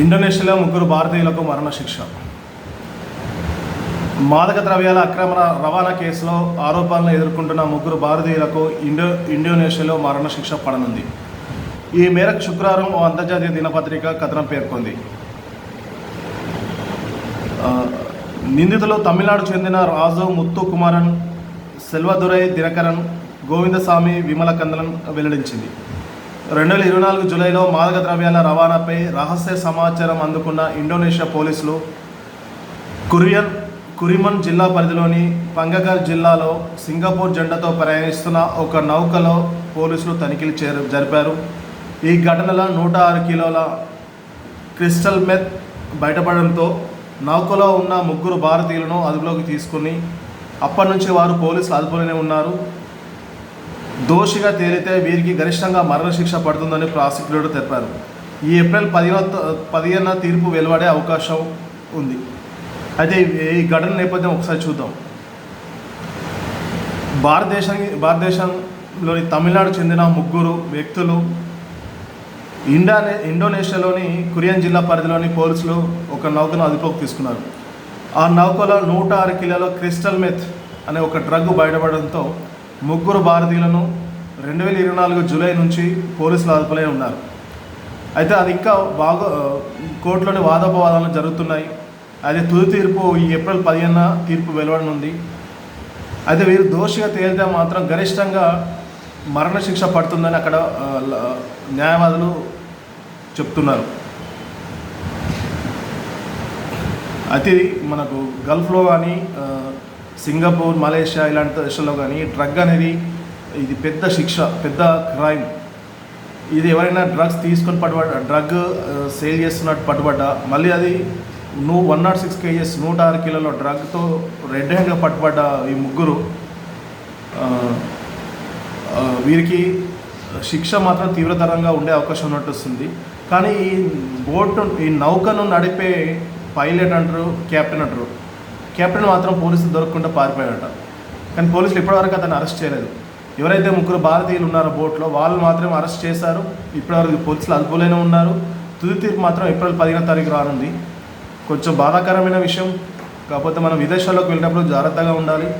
ఇండోనేషియాలో ముగ్గురు భారతీయులకు మరణశిక్ష. మాదక ద్రవ్యాల అక్రమ రవాణా కేసులో ఆరోపణలు ఎదుర్కొంటున్న ముగ్గురు భారతీయులకు ఇండో ఇండోనేషియాలో మరణశిక్ష పడనుంది. ఈ మేరకు శుక్రవారం ఓ అంతర్జాతీయ దినపత్రిక కథనం పేర్కొంది. నిందితులు తమిళనాడు చెందిన రాజు ముత్తు కుమారన్ సెల్వదురై దినకరన్ గోవిందస్వామి విమల కందలన్ వెల్లడించింది. రెండు వేల ఇరవై నాలుగు జూలైలో మాదక ద్రవ్యాల రవాణాపై రహస్య సమాచారం అందుకున్న ఇండోనేషియా పోలీసులు కురియన్ కురిమన్ జిల్లా పరిధిలోని పంగగర్ జిల్లాలో సింగపూర్ జెండాతో ప్రయాణిస్తున్న ఒక నౌకలో పోలీసులు తనిఖీలు చేరు జరిపారు. ఈ ఘటనలో నూట ఆరు కిలోల క్రిస్టల్ మెత్ బయటపడడంతో నౌకలో ఉన్న ముగ్గురు భారతీయులను అదుపులోకి తీసుకుని అప్పటి నుంచి వారు పోలీసులు అదుపులోనే ఉన్నారు. దోషిగా తేలితే వీరికి గరిష్టంగా మరణశిక్ష పడుతుందని ప్రాసిక్యూటర్ తెలిపారు. ఈ ఏప్రిల్ పదిహేన పదిహేన తీర్పు వెలువడే అవకాశం ఉంది. అయితే ఈ ఘటన నేపథ్యం ఒకసారి చూద్దాం. భారతదేశానికి భారతదేశంలోని తమిళనాడు చెందిన ముగ్గురు వ్యక్తులు ఇండా ఇండోనేషియాలోని కురియన్ జిల్లా పరిధిలోని పోలీసులు ఒక నౌకను అదుపులోకి తీసుకున్నారు. ఆ నౌకలో నూట ఆరు కిలోల క్రిస్టల్ మెత్ అనే ఒక డ్రగ్ బయటపడడంతో ముగ్గురు భారతీయులను రెండు వేల ఇరవై నాలుగు జూలై నుంచి పోలీసులు అదుపులో ఉన్నారు. అయితే అది ఇంకా బాగా కోర్టులోని వాదోపవాదాలు జరుగుతున్నాయి. అయితే తుది తీర్పు ఈ ఏప్రిల్ పదిహేన తీర్పు వెలువడనుంది. అయితే వీరు దోషిగా తేలితే మాత్రం గరిష్టంగా మరణశిక్ష పడుతుందని అక్కడ న్యాయవాదులు చెప్తున్నారు. అయితే మనకు గల్ఫ్లో కానీ సింగపూర్ మలేషియా ఇలాంటి దేశాల్లో కానీ డ్రగ్ అనేది ఇది పెద్ద శిక్ష పెద్ద క్రైమ్. ఇది ఎవరైనా డ్రగ్స్ తీసుకొని పట్టుబడ్డ డ్రగ్ సేల్ చేస్తున్నట్టు పట్టుబడ్డా మళ్ళీ అది నువ్వు వన్ నాట్ సిక్స్ కేజెస్ నూట ఆరు కిలోల డ్రగ్తో రెడ్ హ్యాండ్గా పట్టుబడ్డ ఈ ముగ్గురు. వీరికి శిక్ష మాత్రం తీవ్రతరంగా ఉండే అవకాశం ఉన్నట్టు వస్తుంది. కానీ ఈ బోటు ఈ నౌకను నడిపే పైలట్ అంటారు కెప్టెన్ అంటారు. కెప్టెన్ మాత్రం పోలీసులు దొరకకుండా పారిపోయాడట. కానీ పోలీసులు ఇప్పటివరకు అతను అరెస్ట్ చేయలేదు. ఎవరైతే ముగ్గురు భారతీయులు ఉన్నారో బోట్లో వాళ్ళు మాత్రమే అరెస్ట్ చేశారు. ఇప్పటివరకు పోలీసులు అదుపులోనే ఉన్నారు. తుది తీర్పు మాత్రం ఏప్రిల్ పదిహేనో తారీఖు రానుంది. కొంచెం బాధాకరమైన విషయం. కాకపోతే మనం విదేశాల్లోకి వెళ్ళినప్పుడు జాగ్రత్తగా ఉండాలి.